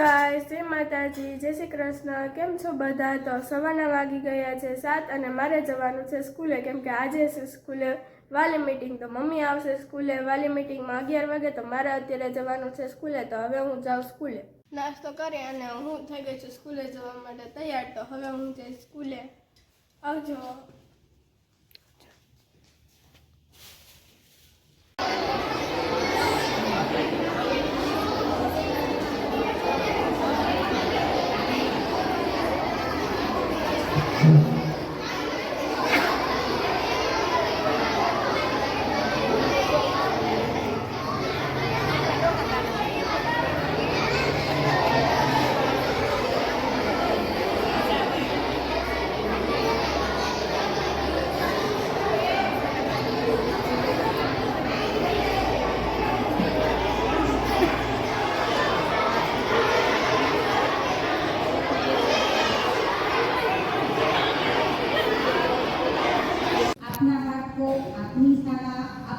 ગાય શ્રી માતાજી, જય શ્રી કૃષ્ણ, કેમ છો બધા? તો સવારના વાગી ગયા છે સાત અને મારે જવાનું છે સ્કૂલે, કેમ કે આજે છે સ્કૂલે વાલી મીટિંગ તો મમ્મી આવશે સ્કૂલે વાલી મીટિંગમાં અગિયાર વાગે, તો મારે અત્યારે જવાનું છે સ્કૂલે. તો હવે હું જાઉં સ્કૂલે. નાસ્તો કરી અને હું થઈ ગઈ છું સ્કૂલે જવા માટે તૈયાર. તો હવે હું જઈશ સ્કૂલે. આવજો.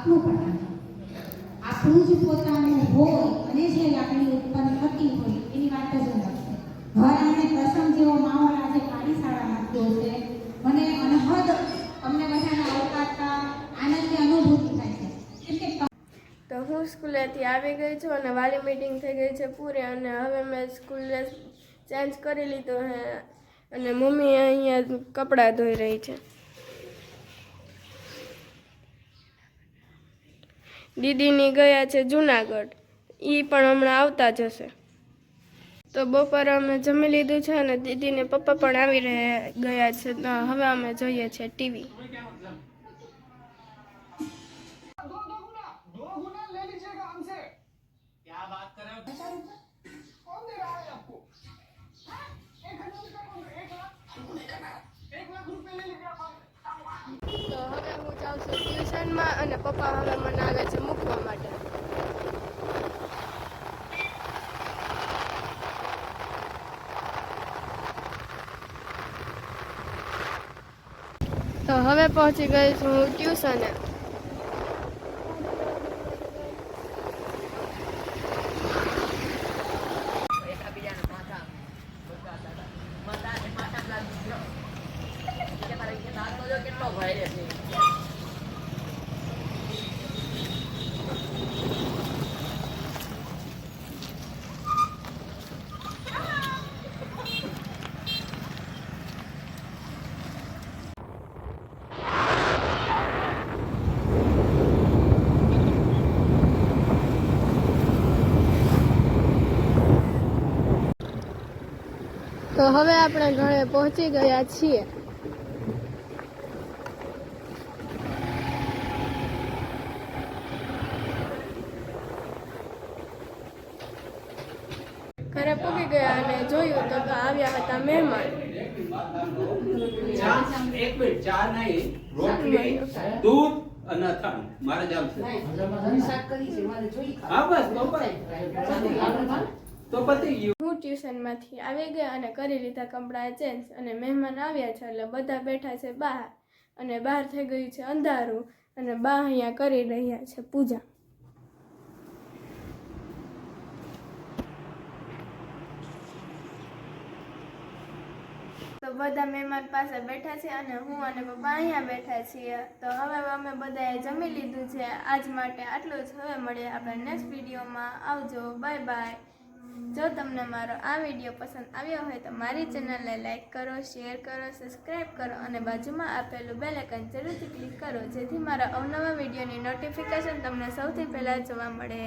શાળા પણ. આપણું જ પોતાનું હોય અને જે લાગણી ઉત્પન્ન થતી હોય, એની વાત જ અલગ છે. ઘર પ્રસંગ જેવો માહોલ આજે પાડી શાળામાં થયો છે. મને અનહદ અમને બધાને આવકારતા આનંદની અનુભૂતિ થાય છે. તો હું સ્કૂલેથી આવી ગઈ છું અને વાલી મીટિંગ થઈ ગઈ છે પૂરી અને હવે મેં સ્કૂલે ચેન્જ કરી લીધો હે. અને મમ્મી અહીંયા કપડાં ધોઈ રહી છે. દીદીની ગયા છે જુનાગઢ. એ પણ હમણાં આવતા જશે. તો બપોરે અમે જમી લીધું છે અને દીદીને પપ્પા પણ આવી રહ્યા ગયા છે. હવે અમે જોઈએ છીએ ટીવી. તો હવે હું જાઉં છું ટ્યુશનમાં અને પપ્પા હવે મને આવે છે તો હવે પહોંચી ગઈ છું હું ટ્યુશને. તો હવે આપણે ઘરે પહોંચી ગયા છીએ. ઘરે પૂગી ગયા અને જોયું તો તો આવ્યા હતા મહેમાન. એક મિનિટ ચા નહીં રોટલી દૂધ અને અથાણું. મારે જામ છે. હા બસ તો તો પતી ગયું. ટ્યુશનમાંથી આવી ગયા અને કરી લીધા કપડાં ચેન્જ અને મહેમાન આવ્યા છે એટલે બધા બેઠા છે બહાર. અને બહાર થઈ ગયું છે અંધારું અને બા અહીંયા કરી રહ્યા છે પૂજા. તો બધા મહેમાન પાસે બેઠા છે અને હું અને પપ્પા અહીંયા બેઠા છીએ. તો હવે અમે બધાએ જમી લીધું છે. આજ માટે આટલું જ. હવે મળીએ આપણે નેક્સ્ટ વિડીયોમાં આવજો. બાય બાય જો તમને મારો આ વીડિયો પસંદ આવ્યો હોય તો મારી ચેનલને લાઇક કરો, શેર કરો સબસ્ક્રાઈબ કરો અને બાજુમાં આપેલું બેલ આઇકન જરૂરથી ક્લિક કરો જેથી મારા અવનવા વિડીયોની નોટિફિકેશન તમને સૌથી પહેલાં જોવા મળે.